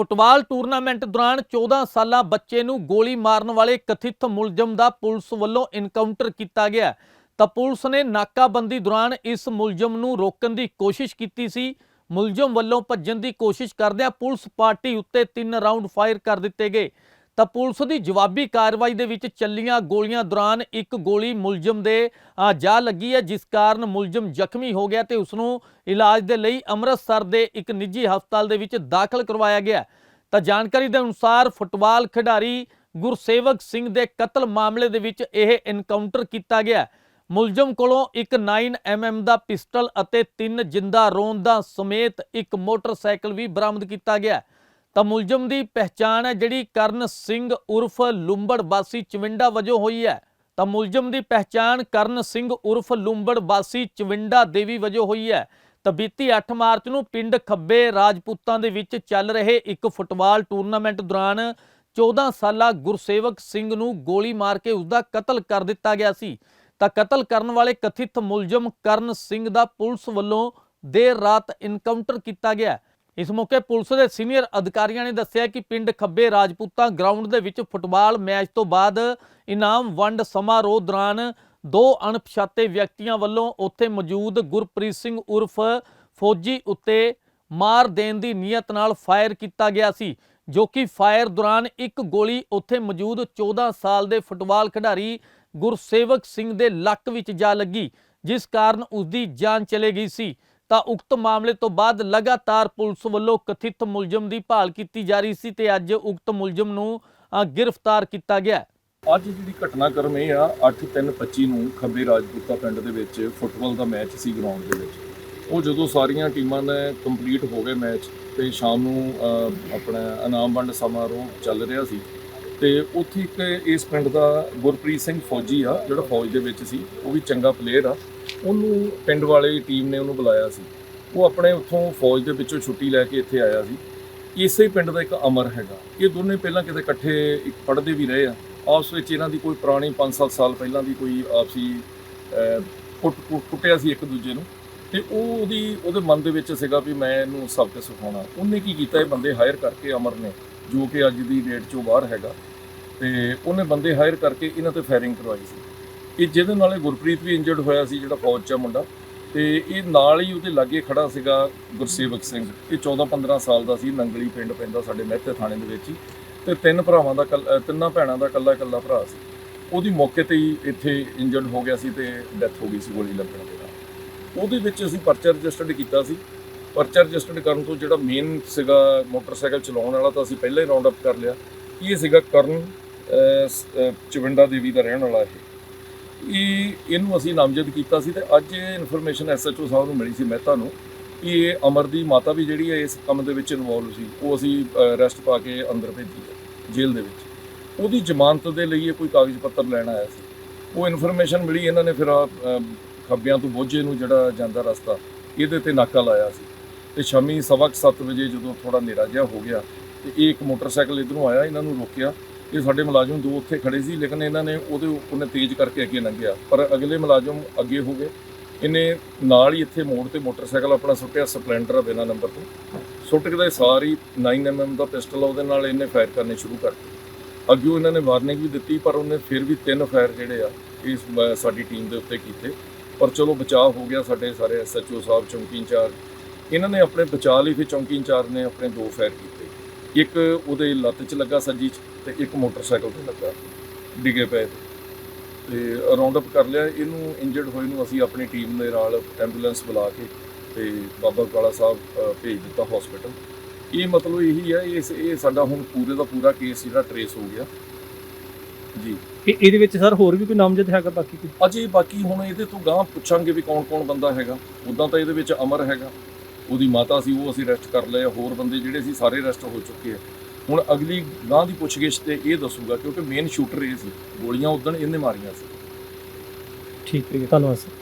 Football tournament ਦੌਰਾਨ 14 ਸਾਲਾ ਬੱਚੇ ਨੂੰ ਗੋਲੀ ਮਾਰਨ ਵਾਲੇ ਕਥਿਤ ਮੁਲਜ਼ਮ ਦਾ ਪੁਲਿਸ ਵੱਲੋਂ ਇਨਕਾਊਂਟਰ ਕੀਤਾ ਗਿਆ। ਤਾਂ ਪੁਲਿਸ ਨੇ ਨਾਕਾਬੰਦੀ ਦੌਰਾਨ ਇਸ ਮੁਲਜ਼ਮ ਨੂੰ ਰੋਕਣ ਦੀ ਕੋਸ਼ਿਸ਼ ਕੀਤੀ ਸੀ। ਮੁਲਜ਼ਮ ਵੱਲੋਂ ਭੱਜਣ ਦੀ ਕੋਸ਼ਿਸ਼ ਕਰਦਿਆਂ ਪੁਲਿਸ ਪਾਰਟੀ ਉੱਤੇ ਤਿੰਨ ਰਾਉਂਡ ਫਾਇਰ ਕਰ ਦਿੱਤੇ ਗਏ। ਤਾਂ ਪੁਲਿਸ ਦੀ ਜਵਾਬੀ ਕਾਰਵਾਈ ਦੇ ਵਿੱਚ ਚੱਲੀਆਂ ਗੋਲੀਆਂ ਦੌਰਾਨ ਇੱਕ ਗੋਲੀ ਮੁਲਜ਼ਮ ਦੇ ਜਾ ਲੱਗੀ ਹੈ, ਜਿਸ ਕਾਰਨ ਮੁਲਜ਼ਮ ਜ਼ਖਮੀ ਹੋ ਗਿਆ ਤੇ ਉਸ ਨੂੰ ਇਲਾਜ ਦੇ ਲਈ ਅੰਮ੍ਰਿਤਸਰ ਦੇ ਇੱਕ ਨਿੱਜੀ ਹਸਪਤਾਲ ਦੇ ਵਿੱਚ ਦਾਖਲ ਕਰਵਾਇਆ ਗਿਆ। ਤਾਂ ਜਾਣਕਾਰੀ ਦੇ ਅਨੁਸਾਰ ਫੁੱਟਬਾਲ ਖਿਡਾਰੀ ਗੁਰਸੇਵਕ ਸਿੰਘ ਦੇ ਕਤਲ ਮਾਮਲੇ ਦੇ ਵਿੱਚ ਇਹ ਐਨਕਾਊਂਟਰ ਕੀਤਾ ਗਿਆ। ਮੁਲਜ਼ਮ ਕੋਲੋਂ ਇੱਕ 9mm ਦਾ ਪਿਸਟਲ ਅਤੇ ਤਿੰਨ ਜਿੰਦਾ ਰੋਂਦਾਂ ਸਮੇਤ ਇੱਕ ਮੋਟਰਸਾਈਕਲ ਵੀ ਬਰਾਮਦ ਕੀਤਾ ਗਿਆ। ਤਾਂ ਮੁਲਜ਼ਮ ਦੀ ਪਹਿਚਾਣ ਹੈ ਜਿਹੜੀ ਕਰਨ ਸਿੰਘ ਉਰਫ ਲੁੰਬੜ ਵਾਸੀ ਚਵਿੰਡਾ ਵਜੋਂ ਹੋਈ ਹੈ। ਤਾਂ ਮੁਲਜ਼ਮ ਦੀ ਪਹਿਚਾਣ ਕਰਨ ਸਿੰਘ ਉਰਫ ਲੁੰਬੜ ਵਾਸੀ ਚਵਿੰਡਾ ਦੇਵੀ ਵਜੋਂ ਹੋਈ ਹੈ। ਤਾਂ ਬੀਤੀ 8 ਮਾਰਚ ਨੂੰ ਪਿੰਡ ਖੱਬੇ ਰਾਜਪੂਤਾਂ ਦੇ ਵਿੱਚ ਚੱਲ ਰਹੇ ਇੱਕ ਫੁੱਟਬਾਲ ਟੂਰਨਾਮੈਂਟ ਦੌਰਾਨ 14 ਸਾਲਾ ਗੁਰਸੇਵਕ ਸਿੰਘ ਨੂੰ ਗੋਲੀ ਮਾਰ ਕੇ ਉਸ ਦਾ ਕਤਲ ਕਰ ਦਿੱਤਾ ਗਿਆ ਸੀ। ਤਾਂ ਕਤਲ ਕਰਨ ਵਾਲੇ ਕਥਿਤ ਮੁਲਜ਼ਮ ਕਰਨ ਸਿੰਘ ਦਾ ਪੁਲਿਸ ਵੱਲੋਂ ਦੇਰ ਰਾਤ ਇਨਕਾਊਂਟਰ ਕੀਤਾ ਗਿਆ। ਇਸ ਮੌਕੇ ਪੁਲਿਸ ਦੇ ਸੀਨੀਅਰ ਅਧਿਕਾਰੀਆਂ ਨੇ ਦੱਸਿਆ ਕਿ ਪਿੰਡ ਖੱਬੇ ਰਾਜਪੂਤਾਂ ਗਰਾਊਂਡ ਦੇ ਵਿੱਚ ਫੁੱਟਬਾਲ ਮੈਚ ਤੋਂ ਬਾਅਦ ਇਨਾਮ ਵੰਡ ਸਮਾਰੋਹ ਦੌਰਾਨ ਦੋ ਅਣਪਛਾਤੇ ਵਿਅਕਤੀਆਂ ਵੱਲੋਂ ਉੱਥੇ ਮੌਜੂਦ ਗੁਰਪ੍ਰੀਤ ਸਿੰਘ ਉਰਫ ਫੌਜੀ ਉੱਤੇ ਮਾਰ ਦੇਣ ਦੀ ਨੀਅਤ ਨਾਲ ਫਾਇਰ ਕੀਤਾ ਗਿਆ ਸੀ, ਜੋ ਕਿ ਫਾਇਰ ਦੌਰਾਨ ਇੱਕ ਗੋਲੀ ਉੱਥੇ ਮੌਜੂਦ 14 ਸਾਲ ਦੇ ਫੁੱਟਬਾਲ ਖਿਡਾਰੀ ਗੁਰਸੇਵਕ ਸਿੰਘ ਦੇ ਲੱਕ ਵਿੱਚ ਜਾ ਲੱਗੀ, ਜਿਸ ਕਾਰਨ ਉਸ ਦੀ ਜਾਨ ਚਲੇ ਗਈ ਸੀ। ਤਾਂ ਉਕਤ ਮਾਮਲੇ ਤੋਂ ਬਾਅਦ ਲਗਾਤਾਰ ਪੁਲਿਸ ਵੱਲੋਂ ਕਥਿਤ ਮੁਲਜ਼ਮ ਦੀ ਭਾਲ ਕੀਤੀ ਜਾ ਰਹੀ ਸੀ ਤੇ ਅੱਜ ਉਕਤ ਮੁਲਜ਼ਮ ਨੂੰ ਗ੍ਰਿਫਤਾਰ ਕੀਤਾ ਗਿਆ ਅੱਜ ਜਿਹੜੀ ਘਟਨਾਕ੍ਰਮ ਇਹ ਆ 8/3/25 ਨੂੰ ਖੱਬੇ ਰਾਜਪੂਤਾ ਪਿੰਡ ਦੇ ਵਿੱਚ ਫੁੱਟਬਾਲ ਦਾ ਮੈਚ ਸੀ ਗਰਾਊਂਡ ਦੇ ਵਿੱਚ। ਉਹ ਜਦੋਂ ਸਾਰੀਆਂ ਟੀਮਾਂ ਨੇ ਕੰਪਲੀਟ ਹੋ ਗਏ ਮੈਚ ਤੇ ਸ਼ਾਮ ਨੂੰ ਆਪਣਾ ਇਨਾਮ ਵੰਡ ਸਮਾਰੋਹ ਚੱਲ ਰਿਹਾ ਸੀ ਤੇ ਉੱਥੇ ਇੱਕ ਇਸ ਪਿੰਡ ਦਾ ਗੁਰਪ੍ਰੀਤ ਸਿੰਘ ਫੌਜੀ ਆ, ਜਿਹੜਾ ਫੌਜ ਦੇ ਵਿੱਚ ਸੀ, ਉਹ ਵੀ ਚੰਗਾ ਪਲੇਅਰ ਆ। ਉਹਨੂੰ ਪਿੰਡ ਵਾਲੇ ਟੀਮ ਨੇ ਉਹਨੂੰ ਬੁਲਾਇਆ ਸੀ। ਉਹ ਆਪਣੇ ਉੱਥੋਂ ਫੌਜ ਦੇ ਵਿੱਚੋਂ ਛੁੱਟੀ ਲੈ ਕੇ ਇੱਥੇ ਆਇਆ ਸੀ। ਇਸੇ ਪਿੰਡ ਦਾ ਇੱਕ ਅਮਰ ਹੈਗਾ। ਇਹ ਦੋਨੇ ਪਹਿਲਾਂ ਕਿਤੇ ਇਕੱਠੇ ਇੱਕ ਪੜ੍ਹਦੇ ਵੀ ਰਹੇ ਆ। ਆਪਸ ਵਿੱਚ ਇਹਨਾਂ ਦੀ ਕੋਈ ਪੁਰਾਣੀ 5-7 ਸਾਲ ਪਹਿਲਾਂ ਦੀ ਕੋਈ ਆਪਸੀ ਕੁੱਟ, ਕੁੱਟ- ਕੁੱਟਿਆ ਸੀ ਇੱਕ ਦੂਜੇ ਨੂੰ। ਤੇ ਉਹ ਉਹਦੀ, ਉਹਦੇ ਮਨ ਦੇ ਵਿੱਚ ਸੀਗਾ ਵੀ ਮੈਂ ਇਹਨੂੰ ਸਬਕ ਸਿਖਾਉਣਾ। ਉਹਨੇ ਕੀ ਕੀਤਾ? ਇਹ ਬੰਦੇ ਹਾਇਰ ਕਰਕੇ ਅਮਰ ਨੇ, ਜੋ ਕਿ ਅੱਜ ਦੀ ਡੇਟ 'ਚੋਂ ਬਾਹਰ ਹੈਗਾ। ਤੇ ਉਹਨੇ ਬੰਦੇ ਹਾਇਰ ਕਰਕੇ ਇਹਨਾਂ ਤੇ ਫਾਇਰਿੰਗ ਕਰਵਾਈ ਸੀ। ਇਹ ਜਿਹਦੇ ਨਾਲ ਇਹ ਗੁਰਪ੍ਰੀਤ ਵੀ ਇੰਜਰਡ ਹੋਇਆ ਸੀ, ਜਿਹੜਾ ਫੌਜ 'ਚ ਆ ਮੁੰਡਾ। ਤੇ ਇਹ ਨਾਲ ਹੀ ਉਹਦੇ ਲਾਗੇ ਖੜਾ ਸੀਗਾ ਗੁਰਸੇਵਕ ਸਿੰਘ। ਇਹ 14-15 ਸਾਲ ਦਾ ਸੀ, ਨੰਗਲੀ ਪਿੰਡ ਪੈਂਦਾ ਸਾਡੇ ਮਹਿਤੇ ਥਾਣੇ ਦੇ ਵਿੱਚ ਹੀ। ਤੇ ਤਿੰਨ ਭਰਾਵਾਂ ਦਾ ਕੱਲ- ਤਿੰਨਾਂ ਭੈਣਾਂ ਦਾ ਇਕੱਲਾ ਇਕੱਲਾ ਭਰਾ ਸੀ। ਉਹਦੀ ਮੌਕੇ ਤੇ ਹੀ ਇੱਥੇ ਇੰਜਰਡ ਹੋ ਗਿਆ ਸੀ ਤੇ ਡੈਥ ਹੋ ਗਈ ਸੀ ਗੋਲੀ ਲੱਗਣ ਦੇ ਨਾਲ। ਉਹਦੇ ਵਿੱਚ ਅਸੀਂ ਪਰਚਾ ਰਜਿਸਟਰਡ ਕੀਤਾ ਸੀ। ਪਰਚਾ ਰਜਿਸਟਰਡ ਕਰਨ ਤੋਂ ਜਿਹੜਾ ਮੇਨ ਸੀਗਾ ਮੋਟਰਸਾਈਕਲ ਚਲਾਉਣ ਵਾਲਾ ਤਾਂ ਅਸੀਂ ਪਹਿਲਾਂ ਹੀ ਰਾਉਂਡ ਅਪ ਕਰ ਲਿਆ। ਇਹ ਸੀਗਾ ਕਰਨ ਚਵਿੰਡਾ ਦੇਵੀ ਦਾ ਰਹਿਣ ਵਾਲਾ ਇਹ। ਇਹ ਇਹਨੂੰ ਅਸੀਂ ਨਾਮਜ਼ਦ ਕੀਤਾ ਸੀ ਤੇ ਅੱਜ ਇਹ ਇਨਫੋਰਮੇਸ਼ਨ ਐਸਐਚਓ ਸਾਹਿਬ ਨੂੰ ਮਿਲੀ ਸੀ ਮਹਿਤਾ ਨੂੰ ਕਿ ਇਹ ਅਮਰ ਦੀ ਮਾਤਾ ਵੀ ਜਿਹੜੀ ਹੈ ਇਸ ਕੰਮ ਦੇ ਵਿੱਚ ਇਨਵੋਲਵ ਸੀ, ਉਹ ਅਸੀਂ ਅਰੈਸਟ ਪਾ ਕੇ ਅੰਦਰ ਭੇਜੀ ਹੈ, ਜੇਲ੍ਹ ਦੇ ਵਿੱਚ। ਉਹਦੀ ਜ਼ਮਾਨਤ ਦੇ ਲਈ ਇਹ ਕੋਈ ਕਾਗਜ਼ ਪੱਤਰ ਲੈਣ ਆਇਆ ਸੀ। ਉਹ ਇਨਫੋਰਮੇਸ਼ਨ ਮਿਲੀ, ਇਹਨਾਂ ਨੇ ਫਿਰ ਖੱਬਿਆਂ ਤੋਂ ਬੋਝੇ ਨੂੰ ਜਿਹੜਾ ਜਾਂਦਾ ਰਸਤਾ, ਇਹਦੇ ਤੇ ਨਾਕਾ ਲਾਇਆ ਸੀ। ਤੇ ਸ਼ਾਮੀ ਸਵਾ ਕੁ ਸੱਤ ਵਜੇ ਜਦੋਂ ਥੋੜਾ ਹਨੇਰਾ ਜਿਹਾ ਹੋ ਗਿਆ ਤੇ ਇਹ ਇੱਕ ਮੋਟਰਸਾਈਕਲ ਇਧਰੋਂ ਆਇਆ, ਇਹਨਾਂ ਨੂੰ ਰੋਕਿਆ ਇਹ ਸਾਡੇ ਮੁਲਾਜ਼ਮ ਦੋ ਉੱਥੇ ਖੜੇ ਸੀ, ਲੇਕਿਨ ਇਹਨਾਂ ਨੇ ਉਹਦੇ ਉਹਨੇ ਤੇਜ਼ ਕਰਕੇ ਅੱਗੇ ਲੰਘਿਆ। ਪਰ ਅਗਲੇ ਮੁਲਾਜ਼ਮ ਅੱਗੇ ਹੋ ਗਏ। ਇਹਨੇ ਨਾਲ ਹੀ ਇੱਥੇ ਮੋੜ ਤੇ ਮੋਟਰਸਾਈਕਲ ਆਪਣਾ ਸੁੱਟਿਆ, ਸਪਲੈਂਡਰ ਆ ਬਿਨਾਂ ਨੰਬਰ ਤੋਂ। ਸੁੱਟ ਕੇ ਤਾਂ ਸਾਰੀ 9mm ਦਾ ਪਿਸਟਲ ਆ, ਉਹਦੇ ਨਾਲ ਇਹਨੇ ਫਾਇਰ ਕਰਨੇ ਸ਼ੁਰੂ ਕਰ ਦਿੱਤੇ। ਅੱਗੇ ਇਹਨਾਂ ਨੇ ਵਾਰਨਿੰਗ ਵੀ ਦਿੱਤੀ, ਪਰ ਉਹਨੇ ਫਿਰ ਵੀ ਤਿੰਨ ਫਾਇਰ ਜਿਹੜੇ ਆ, ਇਸ ਸਾਡੀ ਟੀਮ ਦੇ ਉੱਤੇ ਕੀਤੇ। ਪਰ ਚਲੋ ਬਚਾਅ ਹੋ ਗਿਆ ਸਾਡੇ ਸਾਰੇ ਐਸਐਚਓ ਸਾਹਿਬ, ਚੌਂਕੀ ਇੰਚਾਰਜ। ਇਹਨਾਂ ਨੇ ਆਪਣੇ ਬਚਾਅ ਲਈ ਫਿਰ ਚੌਂਕੀ ਇੰਚਾਰਜ ਨੇ ਆਪਣੇ ਦੋ ਫਾਇਰ ਕੀਤੇ। ਇੱਕ ਉਹਦੇ ਲੱਤ 'ਚ ਲੱਗਾ ਸੱਜੀ 'ਚ। ਤੇ ਇੱਕ ਮੋਟਰਸਾਈਕਲ ਤੇ ਲੱਗਾ ਡਿੱਗੇ ਪਏ ਤੇ। ਰਾਉਂਡ ਅਪ ਕਰ ਲਿਆ ਇਹਨੂੰ ਇੰਜਰਡ ਹੋਏ ਨੂੰ ਅਸੀਂ ਆਪਣੀ ਟੀਮ ਦੇ ਨਾਲ ਐਂਬੂਲੈਂਸ ਬੁਲਾ ਕੇ ਤੇ ਬਾਬਾ ਕਾਲਾ ਸਾਹਿਬ ਭੇਜ ਦਿੱਤਾ ਹਸਪੀਟਲ ਇਹ ਮਤਲਬ ਇਹੀ ਹੈ ਇਸ ਇਹ ਸਾਡਾ ਹੁਣ ਪੂਰੇ ਦਾ ਪੂਰਾ ਕੇਸ ਜਿਹੜਾ ਟਰੇਸ ਹੋ ਗਿਆ। ਜੀ। ਇਹ ਇਹਦੇ ਵਿੱਚ ਸਰ ਹੋਰ ਵੀ ਕੋਈ ਨਾਮਜ਼ਦ ਹੈਗਾ ਬਾਕੀ ਕੋਈ? ਅਜੇ ਬਾਕੀ ਹੁਣ ਇਹਦੇ ਤੋਂ ਗਾਂ ਪੁੱਛਾਂਗੇ ਵੀ ਕੌਣ ਕੌਣ ਬੰਦਾ ਹੈਗਾ। ਉਦਾਂ ਤਾਂ ਇਹਦੇ ਵਿੱਚ ਅਮਰ ਹੈਗਾ। ਉਹਦੀ ਮਾਤਾ ਸੀ ਉਹ ਅਸੀਂ ਅਰੈਸਟ ਕਰ ਲਏ। ਹੋਰ ਬੰਦੇ ਜਿਹੜੇ ਸੀ ਸਾਰੇ ਅਰੈਸਟ ਹੋ ਚੁੱਕੇ ਆ। ਹੁਣ ਅਗਲੀ ਗਾਂ ਦੀ ਪੁੱਛਗਿੱਛ ਤੇ ਇਹ ਦੱਸੂਗਾ ਕਿਉਂਕਿ ਮੇਨ ਸ਼ੂਟਰ ਇਹ ਸੀ, ਗੋਲੀਆਂ ਉਦੋਂ ਇਹਨੇ ਮਾਰੀਆਂ ਸੀ। ਠੀਕ ਹੈ ਧੰਨਵਾਦ ਸਰ।